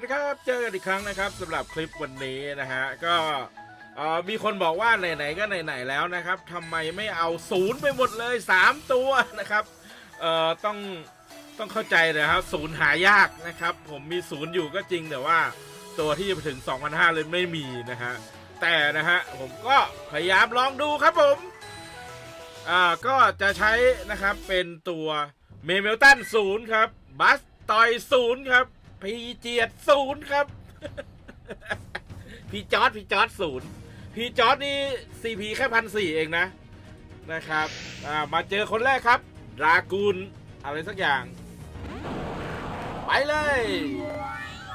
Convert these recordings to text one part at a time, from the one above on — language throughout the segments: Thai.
วัสดีครับ เจอกันอีกครั้งนะครับสำหรับคลิปวันนี้นะฮะ ก็มีคนบอกว่าไหนๆก็ไหนๆแล้วนะครับทำไมไม่เอาศูนย์ไปหมดเลย 3 ตัวนะครับเอ่อต้องต้องเข้าใจนะครับศูนย์หายากนะครับ ผมมีศูนย์อยู่ก็จริงแต่ว่าตัวที่จะไปถึง 2,500 เลยไม่มีนะฮะ แต่นะฮะ ผมก็พยายามลองดูครับผมอ่าก็จะใช้นะครับเป็นตัวเมเมลตันศูนย์ครับบัสตอยศูนย์ครับ พีเจียดศูนย์ครับ พี่จอร์ดพี่จอร์ดศูนย์พี่จอร์ดนี่ซีพีแค่พันสี่เองนะนะครับมาเจอคนแรกครับรากูลอะไรสักอย่าง ไปเลย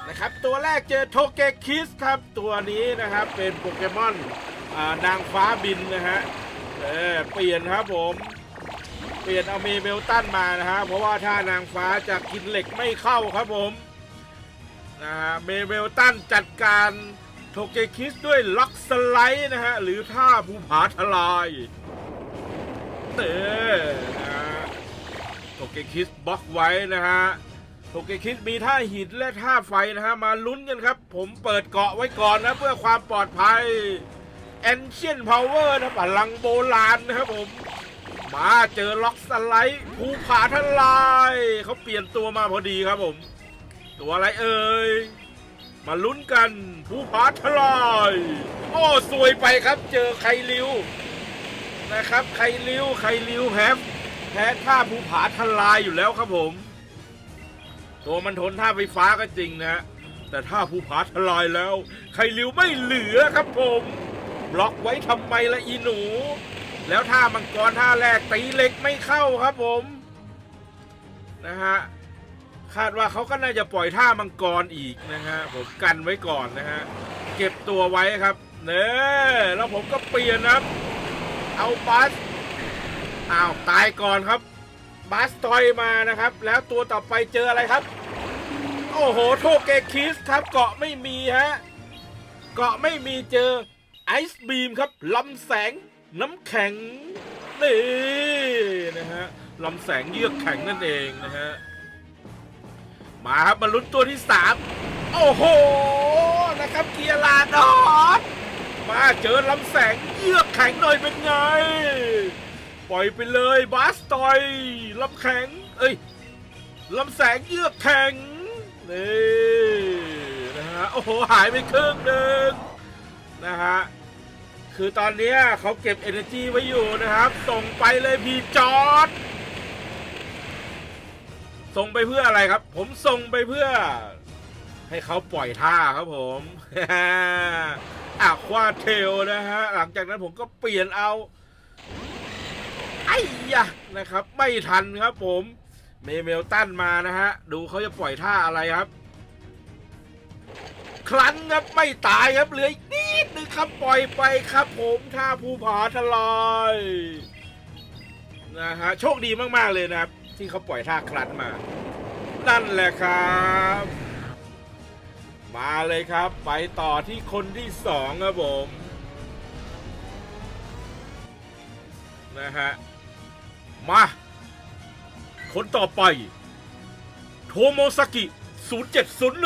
นะครับ ตัวแรกเจอโทเกคิสครับ ตัวนี้นะครับเป็นโปเกมอนนางฟ้าบินนะฮะเออเปลี่ยนครับผม เปลี่ยนเอาเมเบลตันมานะฮะเพราะว่าถ้านางฟ้าจะกินเหล็กไม่เข้าครับผม นะฮะเมเวลตันจัดการโทเกคิสด้วยล็อกสไลด์นะฮะ หรือท่าภูผาทลายเต้นะฮะโทเกคิสบล็อกไว้นะฮะโทเกคิสมีท่าหินและท่าไฟนะฮะ มาลุ้นกันครับ ผมเปิดเกาะไว้ก่อนนะ เพื่อความปลอดภัย Ancient Power นะพลังโบราณนะครับผม มาเจอล็อกสไลด์ภูผาทลาย เขาเปลี่ยนตัวมาพอดีครับผม ตัวอะไรเอ่ย มาลุ้นกันผู้ผาทลายโอ้สวยไปครับเจอไคลิวนะครับไคลิวไคลิวแพ้แพ้ท่าภูผาทลายอยู่แล้วครับผม ตัวมันทนท่าไฟฟ้าก็จริงนะ แต่ท่าภูผาทลายแล้ว ไคลิวไม่เหลือครับผมบล็อกไว้ทำไมละอีหนู แล้วท่ามังกรท่าแรกตีเหล็กไม่เข้าครับผมนะฮะ คาดว่าเขาก็น่าจะปล่อยท่ามังกรอีกนะฮะผมกันไว้ก่อนนะฮะเก็บตัวไว้ครับเน่แล้วผมก็เปลี่ยนครับ เอาบัสอ้าวตายก่อนครับบัสทอยมานะครับ แล้วตัวต่อไปเจออะไรครับ โอ้โหโทเกคิสครับเกาะไม่มีฮะเกาะไม่มีเจอไอซ์บีมครับลำแสงน้ำแข็งนี่นะฮะลำแสงเยือกแข็งนั่นเองนะฮะ มาครับมาลุ้นตัวที่สามโอ้โห นะครับเกียร์ลาดอสมาเจอลำแสงเยือกแข็งหน่อยเป็นไง ปล่อยไปเลยบาสตอยลำแข็ง เอ้ยลำแสงเยือกแข็งนี่นะฮะโอ้โหหายไปครึ่งหนึ่งนะฮะคือตอนเนี้ยเขาเก็บ energy ไว้อยู่นะครับ ส่งไปเลยพีจอร์ด ส่งไปเพื่ออะไรครับ ผมส่งไปเพื่อ ให้เขาปล่อยท่าครับผมอะควาเทลนะฮะ หลังจากนั้นผมก็เปลี่ยนเอาไอ้ยะนะครับ ไม่ทันครับผม เมเมลตันมานะฮะ ดูเขาจะปล่อยท่าอะไรครับ ครั้นครับไม่ตายครับเหลืออีกนิดนึงครับปล่อยไปครับผมท่าภูผาทลายนะฮะโชคดีมาก ๆ เลยนะครับ ที่เขาปล่อยท่าคลันมา นั่นแหละครับ มาเลยครับ ไปต่อที่คนที่สองครับผมนะฮะ มา คนต่อไป โทโมซากิ 0701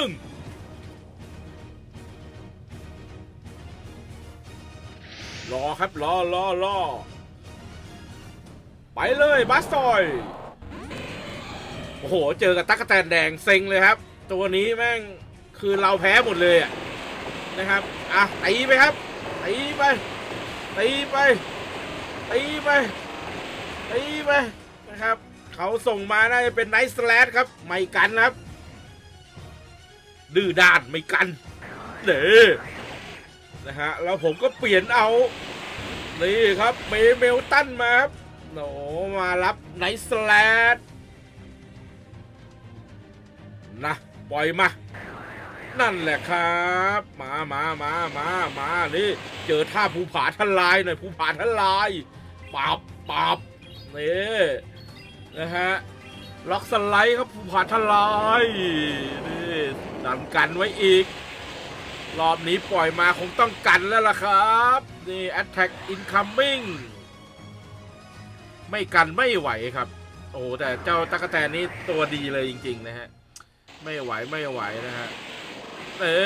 รอครับรอรอรอไปเลยบัสตอย โอ้โห เจอกับตั๊กแตนแดงเซ็งเลยครับ ตัวนี้แม่งคือเราแพ้หมดเลยอะนะครับอะตีไปครับตีไปตีไปตีไปตีไปนะครับเขาส่งมาน่าจะเป็นไนท์สแลดครับ ไม่กันครับ ดื้อด้านไม่กันเด้อนะฮะแล้วผมก็เปลี่ยนเอา นี่ครับเมเมลตันมาครับโหนมารับไนท์สแลด นะปล่อยมา นั่นแหละครับ มามามามามานี่เจอท่าภูผาทลายหน่อยภูผาทลายปับปับนี่นะฮะล็อกสไลด์ครับภูผาทลายนี่ดันกันไว้อีก รอบนี้ปล่อยมาคงต้องกันแล้วล่ะครับนี่ attack incoming ไม่กันไม่ไหวครับ โอ้แต่เจ้าตะกแตนนี่ตัวดีเลยจริง ๆ นะฮะ ไม่ไหวไม่ไหวนะฮะเน่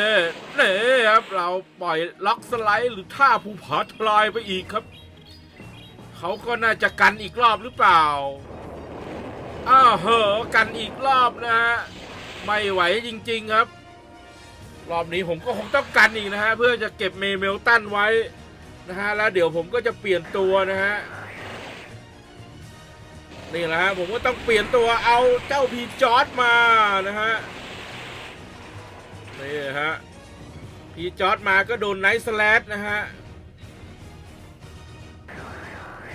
เน่ครับเราปล่อยล็อกสไลด์หรือท่าภูผาทลายไปอีกครับ เขาก็น่าจะกันอีกรอบหรือเปล่าอ้าวเหอะกันอีกรอบนะฮะไม่ไหวจริง ๆครับ รอบนี้ผมก็คงต้องกันอีกนะฮะเพื่อจะเก็บเมเมลตันไว้นะฮะแล้วเดี๋ยวผมก็จะเปลี่ยนตัวนะฮะ นี่แหละฮะผมก็ต้องเปลี่ยนตัวเอาเจ้าพีจอร์ดมานะฮะนี่ฮะพีจอร์ดมาก็โดนไนท์สแลดนะฮะ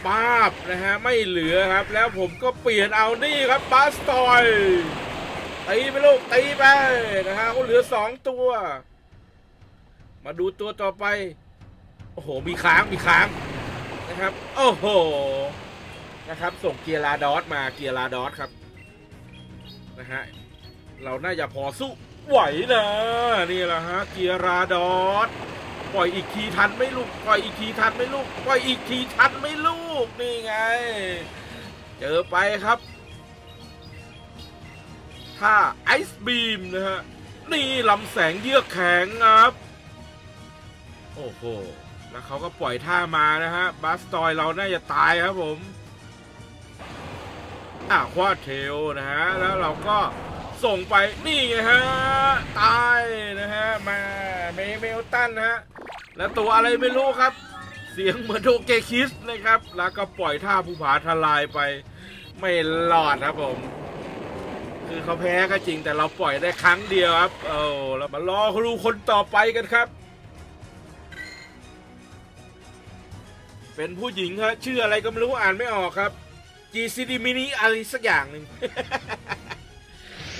ป้าบนะฮะไม่เหลือครับ แล้วผมก็เปลี่ยนเอานี่ครับบาสตอยตีไปลูกตีไปนะฮะเขาเหลือสองตัว มาดูตัวต่อไป โอ้โห มีค้างมีค้างนะครับ โอ้โห นะครับ ส่งเกียร์ลาดอสมาเกียร์ลาดอสครับนะฮะเราน่าจะพอสู้ไหวนะนี่แหละฮะเกียร์ราดอสปล่อยอีกทีทันไม่ลูกปล่อยอีกทีทันไม่ลูกปล่อยอีกทีทันไม่ลูกนี่ไง เจอไปครับถ้าไอซ์บีมนะฮะนี่ลำแสงเยือกแข็งครับ โอ้โหแล้วเขาก็ปล่อยท่ามานะฮะบัสตอยเราน่าจะตายครับผม อะควาเทลนะฮะ แล้วเราก็ส่งไปนี่ไงฮะ ตายนะฮะ มาเมเมลตันนะฮะ แล้วตัวอะไรไม่รู้ครับ เสียงเหมือนโดเกคิสนะครับ แล้วก็ปล่อยท่าภูผาทลายไปไม่รอดครับผม คือเขาแพ้ก็จริงแต่เราปล่อยได้ครั้งเดียวครับโอ้แล้วมารอครูคนต่อไปกันครับ เป็นผู้หญิงครับชื่ออะไรก็ไม่รู้อ่านไม่ออกครับ GCD mini อะไรสักอย่างหนึ่ง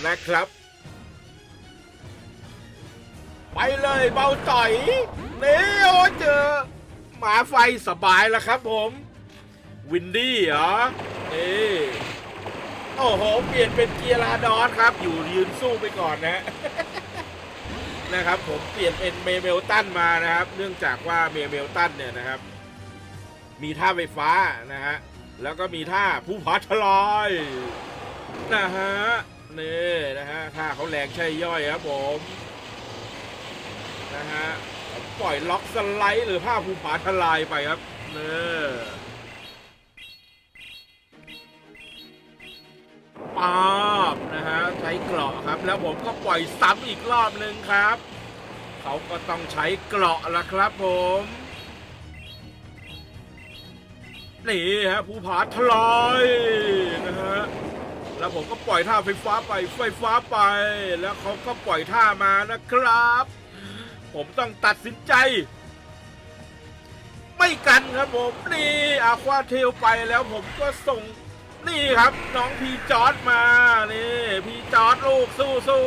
นะครับ ไปเลยเบาต่อยนี่โอ้เจอ หมาไฟสบายแล้วครับผม วินดี้เหรอเอ้โอ้โห เปลี่ยนเป็นเกียร์ลาดอนครับ อยู่ยืนสู้ไปก่อนนะ นะครับผมเปลี่ยนเป็นเมเมลตันมานะครับ เนื่องจากว่าเมเมลตันเนี่ยนะครับ มีท่าไฟฟ้านะฮะ แล้วก็มีท่าผู้พัทลอยนะฮะนี่นะฮะท่าเขาแรงใช่ย่อยครับผมนะฮะปล่อยล็อกสไลด์หรือผ้าภูผาทลายไปครับเนี่ป๊าบนะฮะใช้เกราะครับ แล้วผมก็ปล่อยซ้ำอีกรอบหนึ่งครับ เขาก็ต้องใช้เกราะละครับผม นี่ฮะภูผาทลายนะฮะแล้วผมก็ปล่อยท่าไฟฟ้าไปไฟฟ้าไป แล้วเขาก็ปล่อยท่ามานะครับ ผมต้องตัดสินใจ ไม่กันครับผมนี่อาควาเทลไปแล้วผมก็ส่งนี่ครับ น้องพีจอร์ดมานี่พีจอร์ดลูกสู้สู้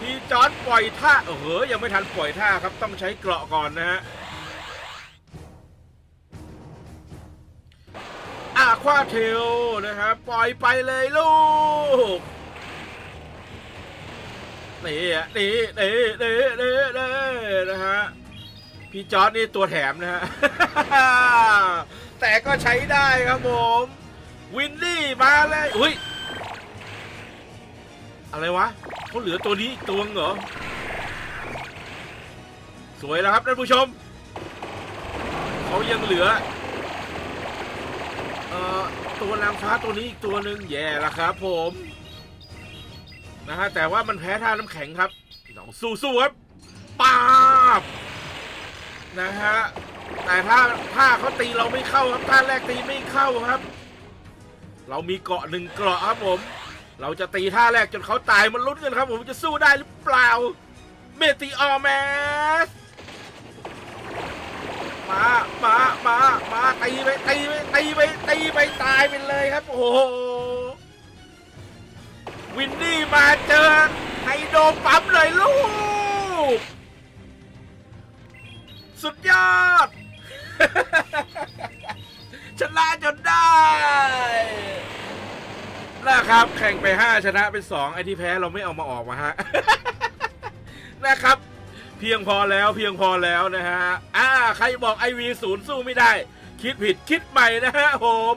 พีจอร์ดปล่อยท่าเออยังไม่ทันปล่อยท่าครับต้องใช้เกราะก่อนนะฮะ ควาเทลนะครับ ปล่อยไปเลยลูกนี่อะนี่นี่นี่นี่นี่นะฮะ พี่จอร์ดนี่ตัวแถมนะฮะ แต่ก็ใช้ได้ครับผม วินนี่มาเลยอุ้ย อะไรวะเขาเหลือตัวนี้ตัวเหรอ สวยแล้วครับท่านผู้ชม เขายังเหลือ เอ่อตัวนางฟ้าตัวนี้อีกตัวหนึ่งแย่ละครับผมนะฮะแต่ว่ามันแพ้ท่าน้ำแข็งครับต้องสู้ๆครับป้าบนะฮะแต่ถ้าถ้าเขาตีเราไม่เข้าครับท่าแรกตีไม่เข้าครับ เรามีเกาะหนึ่งเกาะครับผม เราจะตีท่าแรกจนเขาตายมันลุ้นกันครับ ผมจะสู้ได้หรือเปล่าเมติออแมส มามามามาตีไปตีไปตีไปตีไปตายไปเลยครับ โอ้โห วินนี่มาเจอไฮโดรปั๊มเลยลูก สุดยอด ชนะจนได้นะครับ แข่งไป 5 ชนะไป2ไอที่แพ้เราไม่เอามาออกมาฮะ นะครับ เพียงพอแล้วเพียงพอแล้วนะฮะ อ่า ใครบอกไอวีศูนย์สู้ไม่ได้ คิดผิดคิดใหม่นะฮะผม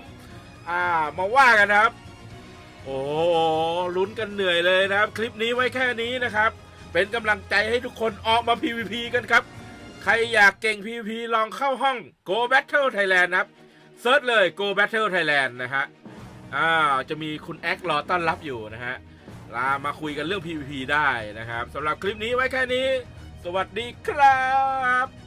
อ่า มาว่ากันครับ โอ้ลุ้นกันเหนื่อยเลยนะครับ คลิปนี้ไว้แค่นี้นะครับ เป็นกำลังใจให้ทุกคนออกมา PVP กันครับ ใครอยากเก่ง PVP ลองเข้าห้อง Go Battle Thailand นะครับเซิร์ชเลย Go Battle Thailand นะฮะ อ่า จะมีคุณแอครอต้อนรับอยู่นะฮะลามาคุยกันเรื่อง PVP ได้นะครับสำหรับคลิปนี้ไว้แค่นี้ สวัสดีครับ